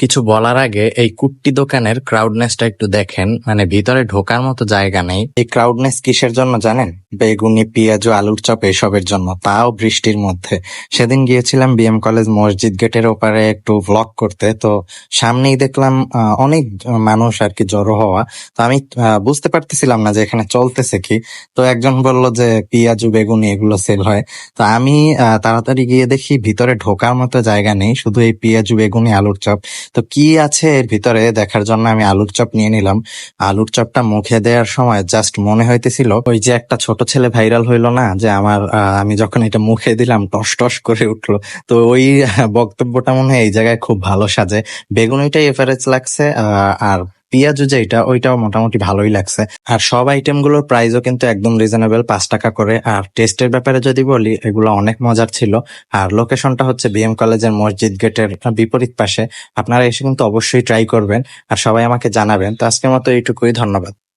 কিছু বলার আগে এই কুট্টি দোকানের ক্রাউডনেসটা একটু দেখেন। মানে ভিতরে ঢোকার মতো জায়গা নেই। এই ক্রাউডনেস কিসের জন্য জানেন? বেগুনি, পেঁয়াজ, আলুর চপ এসবের জন্য, তাও বৃষ্টির মধ্যে। সেদিন গিয়েছিলাম বিএম কলেজ মসজিদ গেটের ওপারে একটু ভ্লগ করতে, তো সামনেই দেখলাম অনেক মানুষ আর কি জড়ো হওয়া। তো আমি বুঝতে পারতেছিলাম না যে এখানে চলতেছে কি। তো একজন বলল যে পেঁয়াজ, বেগুনি এগুলো সেল হয়। তো আমি তাড়াতাড়ি গিয়ে দেখি ভিতরে ঢোকার মতো জায়গা নেই, শুধু এই পেঁয়াজ, বেগুনি, আলুর চপ। তো কি আছে এর ভিতরে? দেখার জন্য আমি আলুর চপ নিয়ে নিলাম। আলুর চপটা মুখে দেওয়ার সময় জাস্ট মনে হইতেছিল, ওই যে একটা ছোট ছেলে ভাইরাল হইল না, যে আমার আমি যখন এটা মুখে দিলাম, টস টস করে উঠল। তো ওই বক্তব্যটা মনে হয় এই জায়গায় খুব ভালো সাজে। বেগুনিটাই এভারেজ লাগছে আর পেঁয়াজু যেটা ওইটাও মোটামুটি ভালোই লাগছে। আর সব আইটেমগুলোর প্রাইসও কিন্তু একদম রিজনেবল পাঁচ টাকা করে। আর টেস্টের ব্যাপারে যদি বলি, এগুলো অনেক মজার ছিল। আর লোকেশনটা হচ্ছে বিএম কলেজের মসজিদ গেটের বিপরীত পাশে। আপনারা এসে কিন্তু অবশ্যই ট্রাই করবেন। আর সবাই আমাকে জানাবেন। তো আজকের মতো এইটুকুই, ধন্যবাদ।